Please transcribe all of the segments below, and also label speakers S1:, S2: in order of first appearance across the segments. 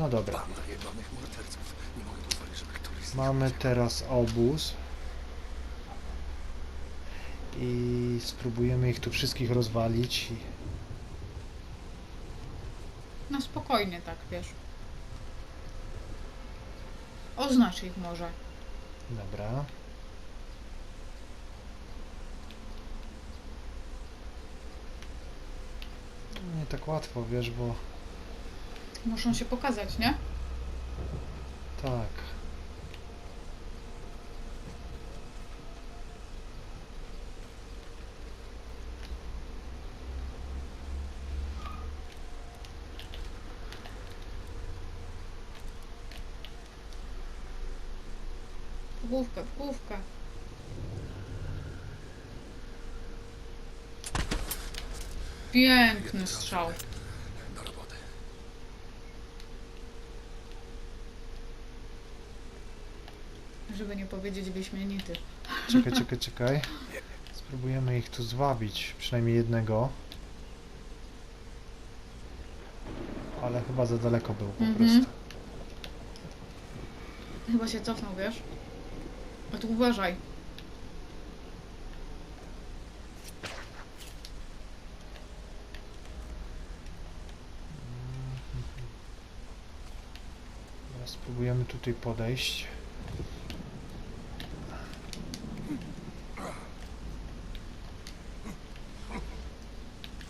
S1: No dobra. Mamy teraz obóz. I spróbujemy ich tu wszystkich rozwalić.
S2: No spokojnie tak, wiesz. Oznacz ich może.
S1: Dobra. Nie tak łatwo, wiesz, bo
S2: Muszą się pokazać, nie?
S1: tak.
S2: W główkę. Piękny strzał.
S3: do roboty.
S2: Żeby nie powiedzieć wyśmienity.
S1: Czekaj, czekaj, czekaj. Spróbujemy ich tu zwabić, przynajmniej jednego. Ale chyba za daleko był po
S2: Mhm.
S1: prostu.
S2: Chyba się cofnął, wiesz? A tu uważaj.
S1: Teraz spróbujemy tutaj podejść.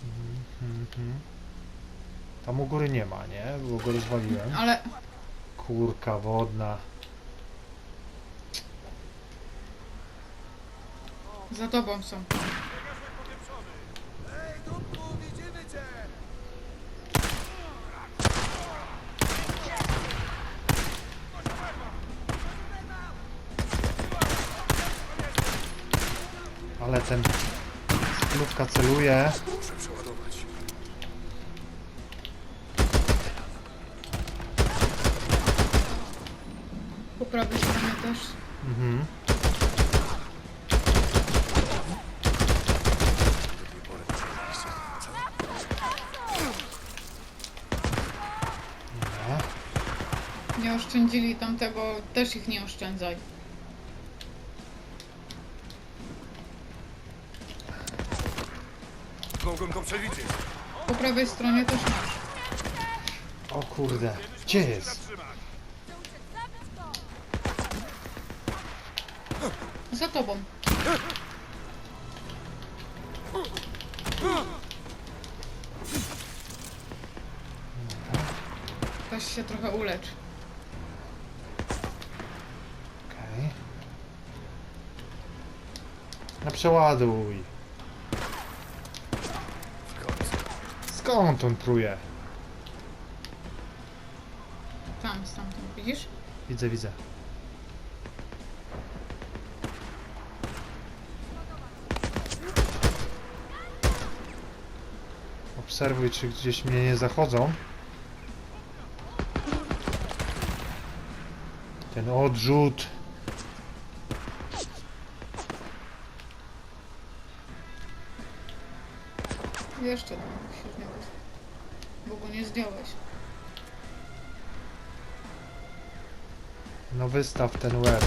S1: Mhm, mhm. Tam u góry nie ma, nie? Bo go rozwaliłem.
S2: Ale
S1: Kurka wodna.
S2: za tobą są.
S1: Ale ten lufka celuje.
S3: Muszę przeładować.
S2: Po prawej stronie też.
S1: Mhm.
S2: Nie oszczędzili tamtego, też ich nie oszczędzaj.
S3: Mogłem go przewidzieć.
S2: Po prawej stronie też masz.
S1: O kurde. Gdzie jest?
S2: Za tobą. Weź się trochę ulecz.
S1: Okej. Na przeładuj.
S3: W końcu.
S1: Skąd on pruje?
S2: Tam, stamtąd, widzisz?
S1: Widzę, widzę. Obserwuj, czy gdzieś mnie nie zachodzą. Ten odrzut.
S2: Jeszcze tam się zdjąłeś. Bo go nie zdjąłeś.
S1: No wystaw ten łeb.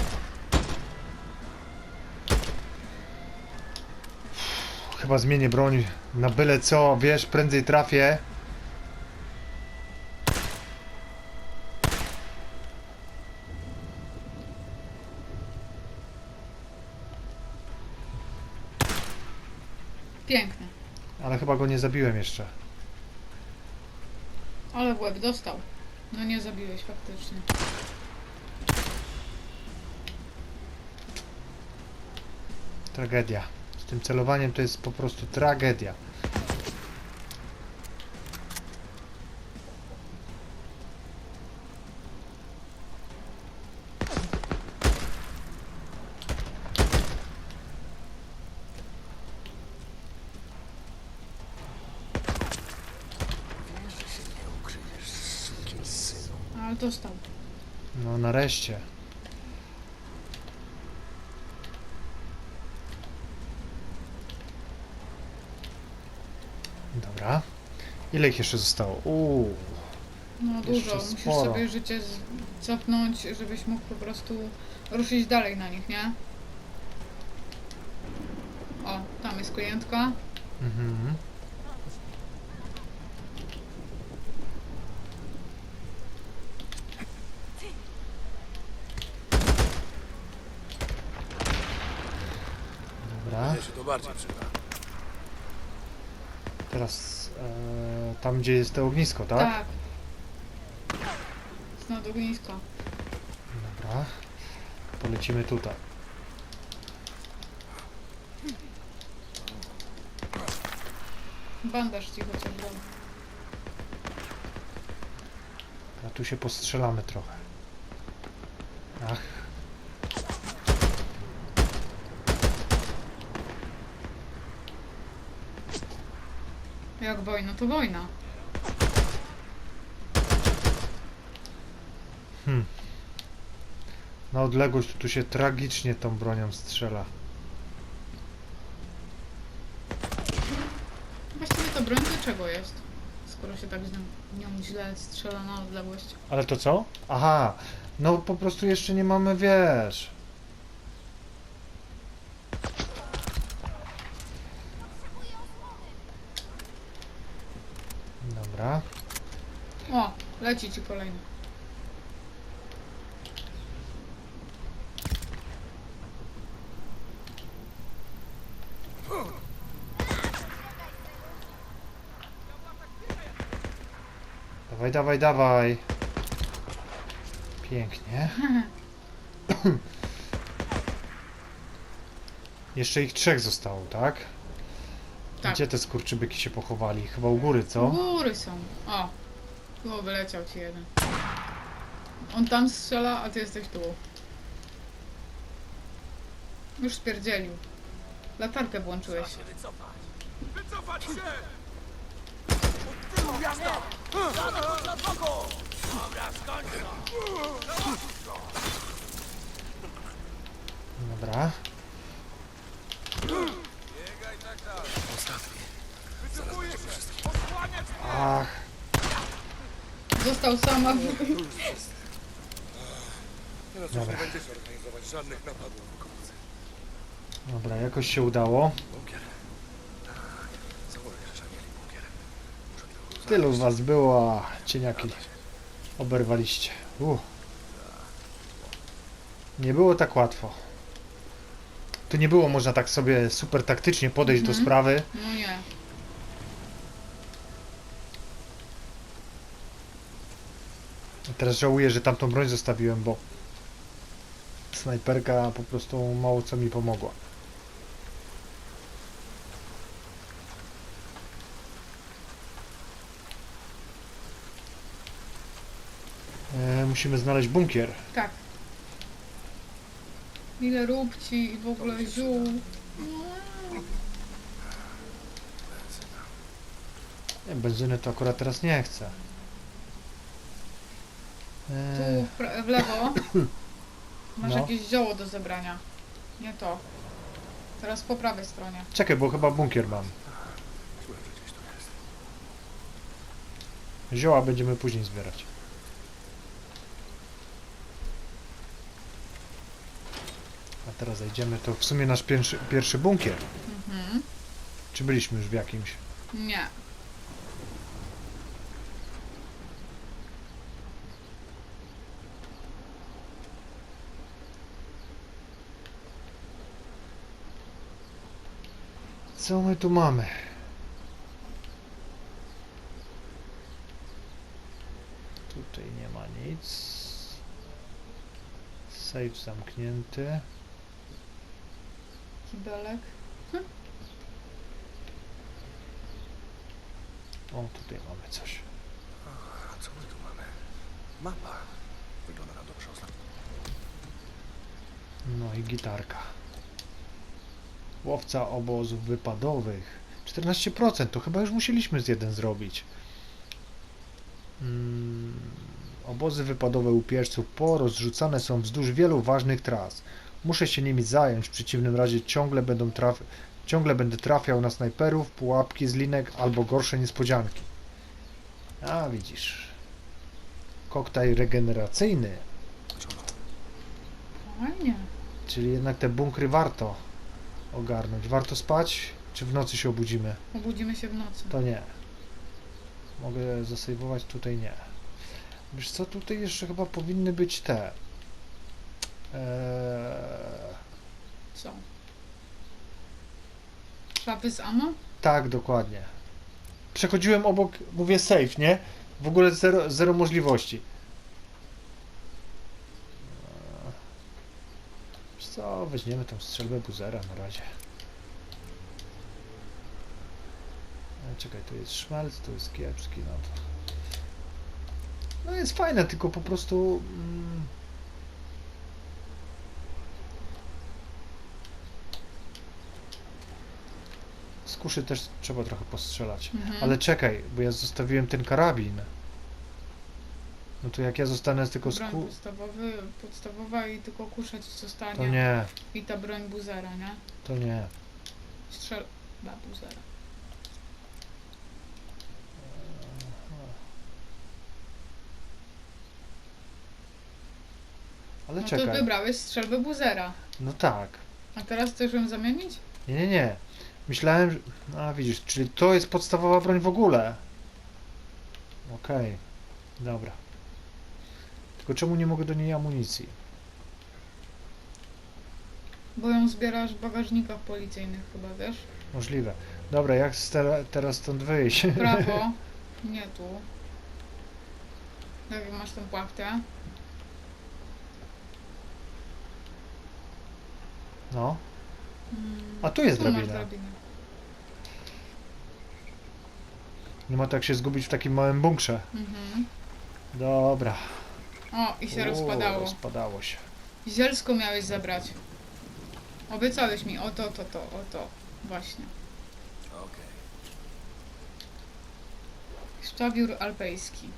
S1: Chyba zmienię broń na byle co, wiesz, prędzej trafię.
S2: Piękne.
S1: Ale chyba go nie zabiłem jeszcze.
S2: Ale w łeb dostał. No nie zabiłeś faktycznie.
S1: Tragedia. Z tym celowaniem to jest po prostu tragedia.
S2: Dostał.
S1: No nareszcie. Dobra. Ile ich jeszcze zostało? Uuu.
S2: No dużo. Musisz
S1: sporo.
S2: sobie życie cofnąć, żebyś mógł po prostu ruszyć dalej na nich, nie? O, tam jest klientka.
S1: Mhm. Dobra,
S3: się to bardziej przyda.
S1: teraz e, tam gdzie jest to ognisko, tak?
S2: Tak. Jest nad ognisko.
S1: Dobra, polecimy tutaj.
S2: Bandaż ci chociaż dam.
S1: A tu się postrzelamy trochę. Ach.
S2: Jak wojna, to wojna.
S1: Hmm. Na odległość tu się tragicznie tą bronią strzela.
S2: Właściwie to broń do czego jest? Skoro się tak z nią, nią źle strzela na odległość.
S1: Ale to co? Aha, no po prostu jeszcze nie mamy, wiesz. Dobra.
S2: O, leci ci kolejny.
S1: Dawaj, dawaj, dawaj. Pięknie. Jeszcze ich trzech zostało, tak?
S2: Tak.
S1: Gdzie te skurczybyki się pochowali? Chyba u góry, co?
S2: góry są. O, tu wyleciał ci jeden. On tam strzela, a ty jesteś tu. Już spierdzielił. Latarkę włączyłeś.
S3: Trzeba się wycofać. Wycofać się! Gwiazda! Za drogą! Dobra, skończ to!
S1: Dobra.
S3: Biegaj tak dalej. Ostatni. Wycofuję się! Osłaniać
S1: Ach,
S2: Został sama.
S3: Teraz
S1: Dobra.
S3: już nie będziesz organizować żadnych napadów w okolicy.
S1: dobra, jakoś się udało.
S3: Bunkier. Założę, że mieli bunkier. Muszę tylko
S1: Tylu
S3: znaleźć.
S1: was było, a cieniaki oberwaliście. Uh. Nie było tak łatwo. Tu nie było można tak sobie super taktycznie podejść do
S2: Mhm.
S1: sprawy.
S2: No nie.
S1: Teraz żałuję, że tamtą broń zostawiłem, bo snajperka po prostu mało co mi pomogła. E, musimy znaleźć bunkier.
S2: Tak. Ile róbci i w ogóle ziół.
S1: Nie, benzyny to akurat teraz nie chcę.
S2: Tu
S1: E,
S2: w, pra- w lewo masz
S1: No.
S2: jakieś zioło do zebrania. Nie to. Teraz po prawej stronie.
S1: czekaj, bo chyba bunkier mam. Zioła będziemy później zbierać. A teraz zajdziemy, to w sumie nasz pierwszy, pierwszy bunkier.
S2: Mhm.
S1: Czy byliśmy już w jakimś?
S2: Nie.
S1: Co my tu mamy? Tutaj nie ma nic. Safe zamknięty.
S2: Kibelek.
S1: O, tutaj mamy coś.
S3: A co my tu mamy? Mapa. Wygląda na dobrze.
S1: No i gitarka. Łowca obozów wypadowych. 14% to chyba już musieliśmy z jeden zrobić. Mm, obozy wypadowe upierźców porozrzucane są wzdłuż wielu ważnych tras. Muszę się nimi zająć, w przeciwnym razie ciągle, będą traf ciągle będę trafiał na snajperów, pułapki z linek albo gorsze niespodzianki. A widzisz. koktajl regeneracyjny,
S2: Fajnie.
S1: czyli jednak te bunkry warto ogarnąć. Warto spać, czy w nocy się obudzimy?
S2: Obudzimy się w nocy.
S1: To nie. Mogę zasejwować, tutaj nie. Wiesz co, tutaj jeszcze chyba powinny być te. Eee,
S2: Co? Szafy z ammo?
S1: tak, dokładnie. Przechodziłem obok, mówię safe, nie? W ogóle zero, zero możliwości. Eee, Wiesz co, weźmiemy tą strzelbę buzera na razie. E, Czekaj, to jest szmelc, to jest kiepski, no to... No jest fajne, tylko po prostu... Mm, z kuszy też trzeba trochę postrzelać.
S2: Mhm.
S1: Ale czekaj, bo ja zostawiłem ten karabin. No to jak ja zostanę tylko z
S2: Broń
S1: ku...
S2: podstawowy, podstawowa i tylko kusza ci zostanie.
S1: To nie,
S2: I ta broń buzera, nie?
S1: to nie.
S2: Strzel... Da, buzera.
S1: Ale
S2: No to
S1: czekaj.
S2: wybrałeś strzelbę buzera.
S1: No tak.
S2: A teraz chcesz ją zamienić?
S1: Nie, nie, nie. Myślałem, że... A widzisz, czyli to jest podstawowa broń w ogóle. Okej. Dobra. Tylko czemu nie mogę do niej amunicji?
S2: Bo ją zbierasz w bagażnikach policyjnych chyba, wiesz?
S1: Możliwe. Dobra, jak stera- teraz stąd wyjść?
S2: Prawo. Nie tu. Jak masz tą płachtę.
S1: No.
S2: Mm,
S1: A tu jest
S2: tu masz
S1: drabina.
S2: drabinę.
S1: Nie ma tak się zgubić w takim małym bunkrze.
S2: Mhm.
S1: Dobra.
S2: O, i się
S1: U,
S2: rozpadało.
S1: Rozpadało się.
S2: Zielsko miałeś zabrać. Obiecałeś mi o to, to, to, o to. Właśnie.
S3: Okej.
S2: Szczawiór alpejski.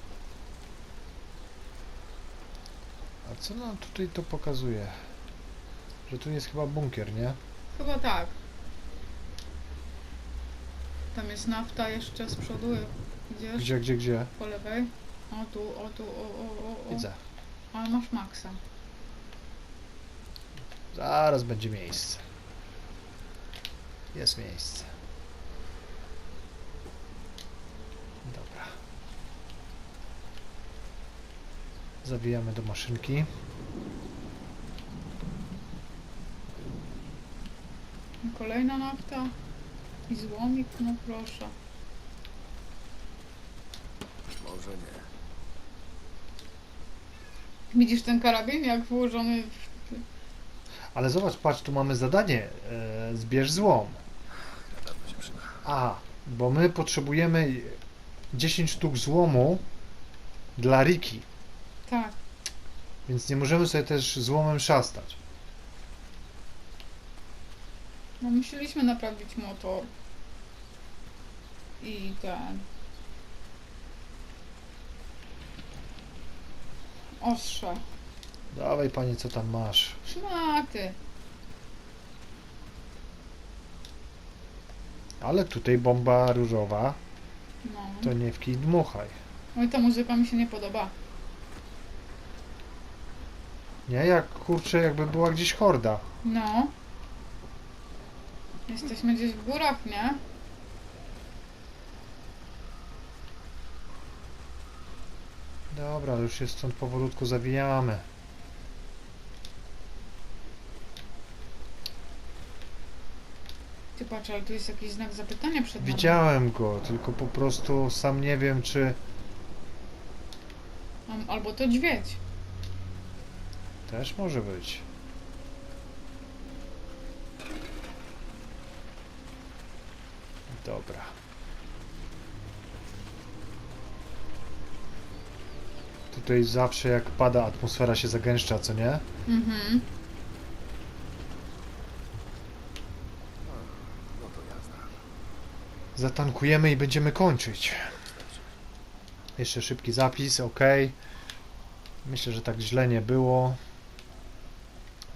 S1: A co nam tutaj to pokazuje? Że tu jest chyba bunkier, nie?
S2: Chyba tak. Tam jest nafta jeszcze z przodu. Idziesz
S1: Gdzie, gdzie, gdzie?
S2: po lewej. O tu, o tu, o, o, o, o.
S1: Widzę.
S2: Ale masz maksa.
S1: Zaraz będzie miejsce. Jest miejsce. Dobra. Zawijamy do maszynki.
S2: I Kolejna nafta. I złomik, no proszę.
S3: Może nie.
S2: Widzisz ten karabin, jak włożony w...
S1: Ale zobacz, patrz, tu mamy zadanie. E, zbierz złom.
S3: Się przyda.
S1: A, bo my potrzebujemy 10 sztuk złomu dla Riki,
S2: Tak.
S1: więc nie możemy sobie też złomem szastać.
S2: No musieliśmy naprawić motor. I ten... Ostrze.
S1: Dawaj panie, co tam masz?
S2: Szmaty.
S1: Ale tutaj bomba różowa,
S2: No.
S1: to nie w kij dmuchaj.
S2: Oj, ta muzyka mi się nie podoba.
S1: Nie, jak kurczę, jakby była gdzieś horda.
S2: No. Jesteśmy gdzieś w górach, nie?
S1: Dobra, już się stąd powolutku zawijamy.
S2: Ty patrz, ale tu jest jakiś znak zapytania przed nami.
S1: Widziałem go, tylko po prostu sam nie wiem, czy
S2: Am- Albo to dźwiedź.
S1: też może być. Dobra. Tutaj zawsze jak pada atmosfera się zagęszcza, co nie?
S2: Mhm.
S3: No to jazda.
S1: Zatankujemy i będziemy kończyć. Jeszcze szybki zapis, ok. Myślę, że tak źle nie było.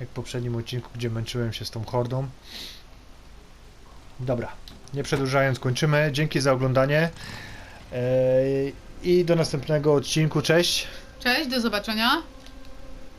S1: Jak w poprzednim odcinku, gdzie męczyłem się z tą hordą. Dobra, nie przedłużając, kończymy. Dzięki za oglądanie. Eee, I do następnego odcinku. Cześć.
S2: Cześć, do zobaczenia.